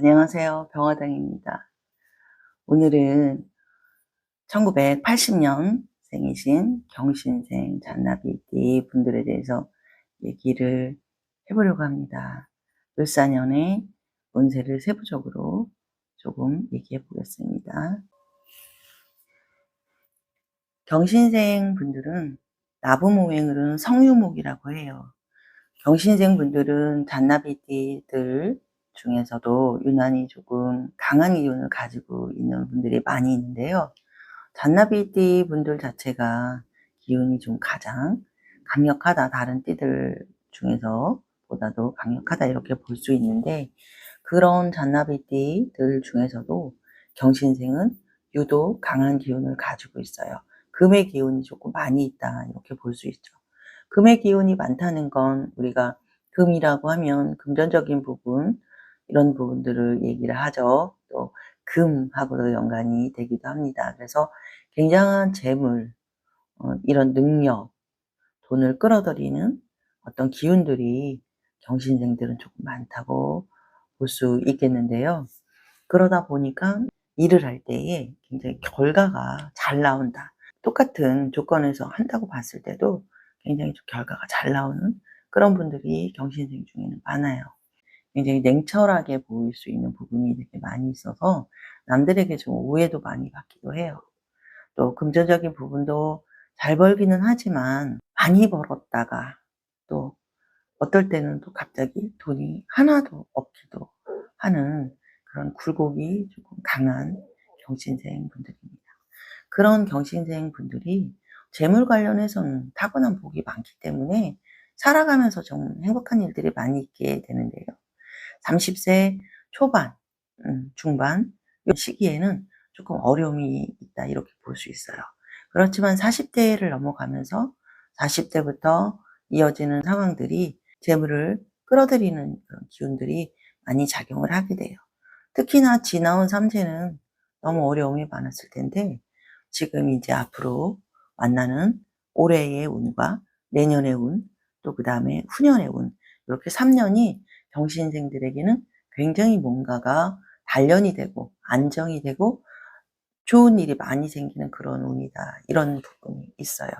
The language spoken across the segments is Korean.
안녕하세요. 병화당입니다. 오늘은 1980년 생이신 경신생 잔나비띠 분들에 대해서 얘기를 해보려고 합니다. 을사년의 운세를 세부적으로 조금 얘기해 보겠습니다. 경신생 분들은 나부모행을은 성유목이라고 해요. 경신생 분들은 잔나비띠들 중에서도 유난히 조금 강한 기운을 가지고 있는 분들이 많이 있는데요. 잔나비 띠 분들 자체가 기운이 좀 가장 강력하다. 다른 띠들 중에서 보다도 강력하다 이렇게 볼 수 있는데 그런 잔나비 띠들 중에서도 경신생은 유독 강한 기운을 가지고 있어요. 금의 기운이 조금 많이 있다 이렇게 볼 수 있죠. 금의 기운이 많다는 건 우리가 금이라고 하면 금전적인 부분 이런 부분들을 얘기를 하죠. 또 금하고도 연관이 되기도 합니다. 그래서 굉장한 재물, 어, 이런 능력, 돈을 끌어들이는 어떤 기운들이 경신생들은 조금 많다고 볼 수 있겠는데요. 그러다 보니까 일을 할 때에 굉장히 결과가 잘 나온다. 똑같은 조건에서 한다고 봤을 때도 굉장히 좀 결과가 잘 나오는 그런 분들이 경신생 중에는 많아요. 굉장히 냉철하게 보일 수 있는 부분이 되게 많이 있어서 남들에게 좀 오해도 많이 받기도 해요. 또 금전적인 부분도 잘 벌기는 하지만 많이 벌었다가 또 어떨 때는 또 갑자기 돈이 하나도 없기도 하는 그런 굴곡이 조금 강한 경신생 분들입니다. 그런 경신생 분들이 재물 관련해서는 타고난 복이 많기 때문에 살아가면서 좀 행복한 일들이 많이 있게 되는데요. 30세 초반, 음, 중반 이 시기에는 조금 어려움이 있다 이렇게 볼 수 있어요. 그렇지만 40대를 넘어가면서 40대부터 이어지는 상황들이 재물을 끌어들이는 그런 기운들이 많이 작용을 하게 돼요. 특히나 지나온 3세는 너무 어려움이 많았을 텐데 지금 이제 앞으로 만나는 올해의 운과 내년의 운, 또 그 다음에 후년의 운, 이렇게 3년이 경신생들에게는 굉장히 뭔가가 단련이 되고 안정이 되고 좋은 일이 많이 생기는 그런 운이다. 이런 부분이 있어요.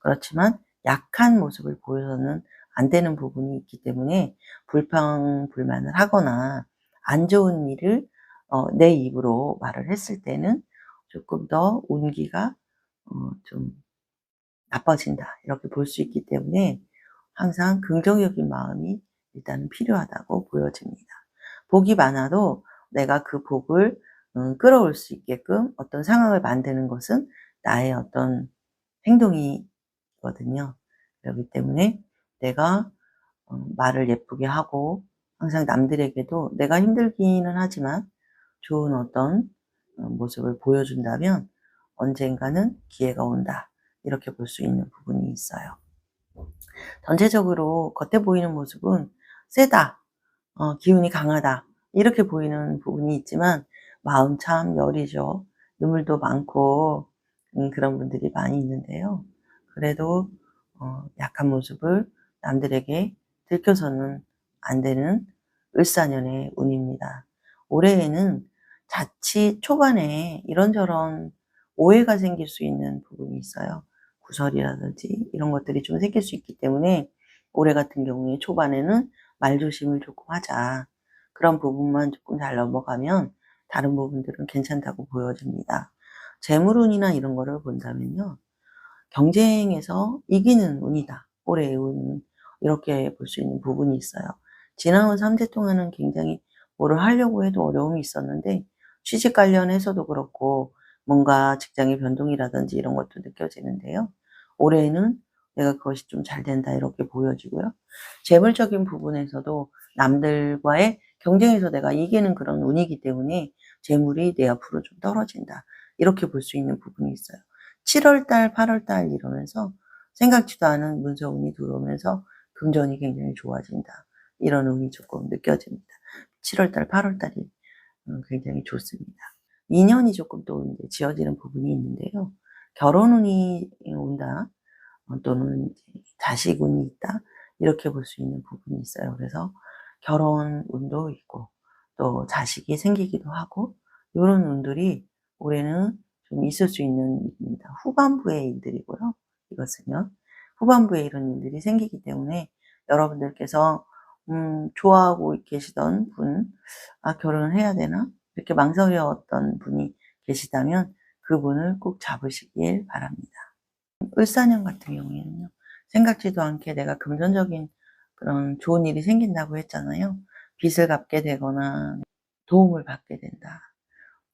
그렇지만 약한 모습을 보여서는 안 되는 부분이 있기 때문에 불평, 불만을 하거나 안 좋은 일을 어, 내 입으로 말을 했을 때는 조금 더 운기가 어, 좀 나빠진다. 이렇게 볼 수 있기 때문에 항상 긍정적인 마음이 일단은 필요하다고 보여집니다. 복이 많아도 내가 그 복을 음, 끌어올 수 있게끔 어떤 상황을 만드는 것은 나의 어떤 행동이거든요. 그렇기 때문에 내가 어, 말을 예쁘게 하고 항상 남들에게도 내가 힘들기는 하지만 좋은 어떤 어, 모습을 보여준다면 언젠가는 기회가 온다. 이렇게 볼 수 있는 부분이 있어요. 전체적으로 겉에 보이는 모습은 세다, 어, 기운이 강하다, 이렇게 보이는 부분이 있지만 마음 참 여리죠. 눈물도 많고 음, 그런 분들이 많이 있는데요. 그래도 어, 약한 모습을 남들에게 들켜서는 안 되는 을사년의 운입니다. 올해에는 자칫 초반에 이런저런 오해가 생길 수 있는 부분이 있어요. 구설이라든지 이런 것들이 좀 생길 수 있기 때문에 올해 같은 경우에 초반에는 말조심을 조금 하자. 그런 부분만 조금 잘 넘어가면 다른 부분들은 괜찮다고 보여집니다. 재물운이나 이런 거를 본다면요. 경쟁에서 이기는 운이다. 올해의 운 이렇게 볼 수 있는 부분이 있어요. 지나온 3세 동안은 굉장히 뭐를 하려고 해도 어려움이 있었는데 취직 관련해서도 그렇고 뭔가 직장의 변동이라든지 이런 것도 느껴지는데요. 올해는 내가 그것이 좀 잘 된다 이렇게 보여지고요. 재물적인 부분에서도 남들과의 경쟁에서 내가 이기는 그런 운이기 때문에 재물이 내 앞으로 좀 떨어진다. 이렇게 볼 수 있는 부분이 있어요. 7월달, 8월달 이러면서 생각지도 않은 문서운이 들어오면서 금전이 굉장히 좋아진다. 이런 운이 조금 느껴집니다. 7월달, 8월달이 어, 굉장히 좋습니다. 인연이 조금 또 이제 지어지는 부분이 있는데요. 결혼 운이 온다. 어, 또는 자식운이 있다. 이렇게 볼 수 있는 부분이 있어요. 그래서 결혼 운도 있고 또 자식이 생기기도 하고 요런 운들이 올해는 좀 있을 수 있는 일입니다. 후반부의 일들이고요. 이것은요. 후반부에 이런 일들이 생기기 때문에 여러분들께서 음 좋아하고 계시던 분 '아 결혼을 해야 되나?' 이렇게 망설였던 분이 계시다면 그분을 꼭 잡으시길 바랍니다. 을사년 같은 경우에는요. 생각지도 않게 내가 금전적인 그런 좋은 일이 생긴다고 했잖아요. 빚을 갚게 되거나 도움을 받게 된다.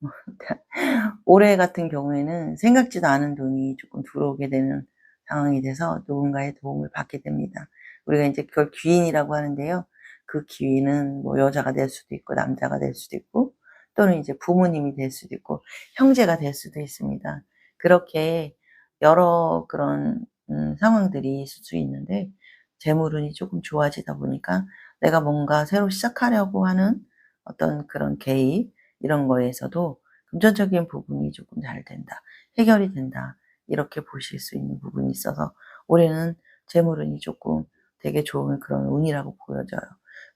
올해 같은 경우에는 생각지도 않은 돈이 조금 들어오게 되는 상황이 돼서 누군가의 도움을 받게 됩니다. 우리가 이제 그걸 귀인이라고 하는데요. 그 귀인은 뭐 여자가 될 수도 있고 남자가 될 수도 있고 또는 이제 부모님이 될 수도 있고 형제가 될 수도 있습니다. 그렇게 여러 그런 음, 상황들이 있을 수 있는데 재물운이 조금 좋아지다 보니까 내가 뭔가 새로 시작하려고 하는 어떤 그런 개입 이런 거에서도 금전적인 부분이 조금 잘 된다. 해결이 된다. 이렇게 보실 수 있는 부분이 있어서 올해는 재물운이 조금 되게 좋은 그런 운이라고 보여져요.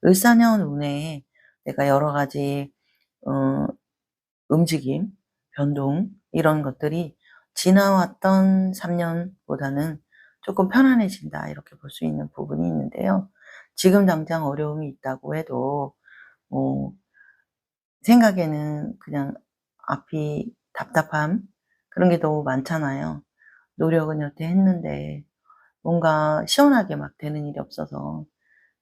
을사년 운에 내가 여러 가지 어, 움직임, 변동 이런 것들이 지나왔던 3년보다는 조금 편안해진다 이렇게 볼 수 있는 부분이 있는데요. 지금 당장 어려움이 있다고 해도 뭐 생각에는 그냥 앞이 답답함 그런 게 너무 많잖아요. 노력은 여태 했는데 뭔가 시원하게 막 되는 일이 없어서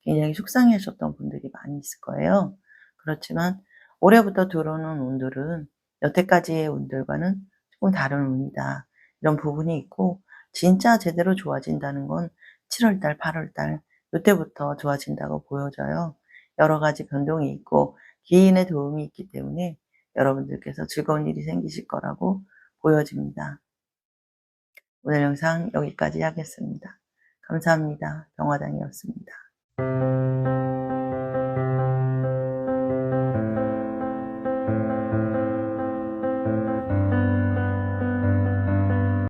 굉장히 속상해 하셨던 분들이 많이 있을 거예요. 그렇지만 올해부터 들어오는 운들은 여태까지의 운들과는 조금 다른 운이다. 이런 부분이 있고 진짜 제대로 좋아진다는 건 7월달, 8월달 이때부터 좋아진다고 보여져요. 여러 가지 변동이 있고 기인의 도움이 있기 때문에 여러분들께서 즐거운 일이 생기실 거라고 보여집니다. 오늘 영상 여기까지 하겠습니다. 감사합니다. 병화당이었습니다.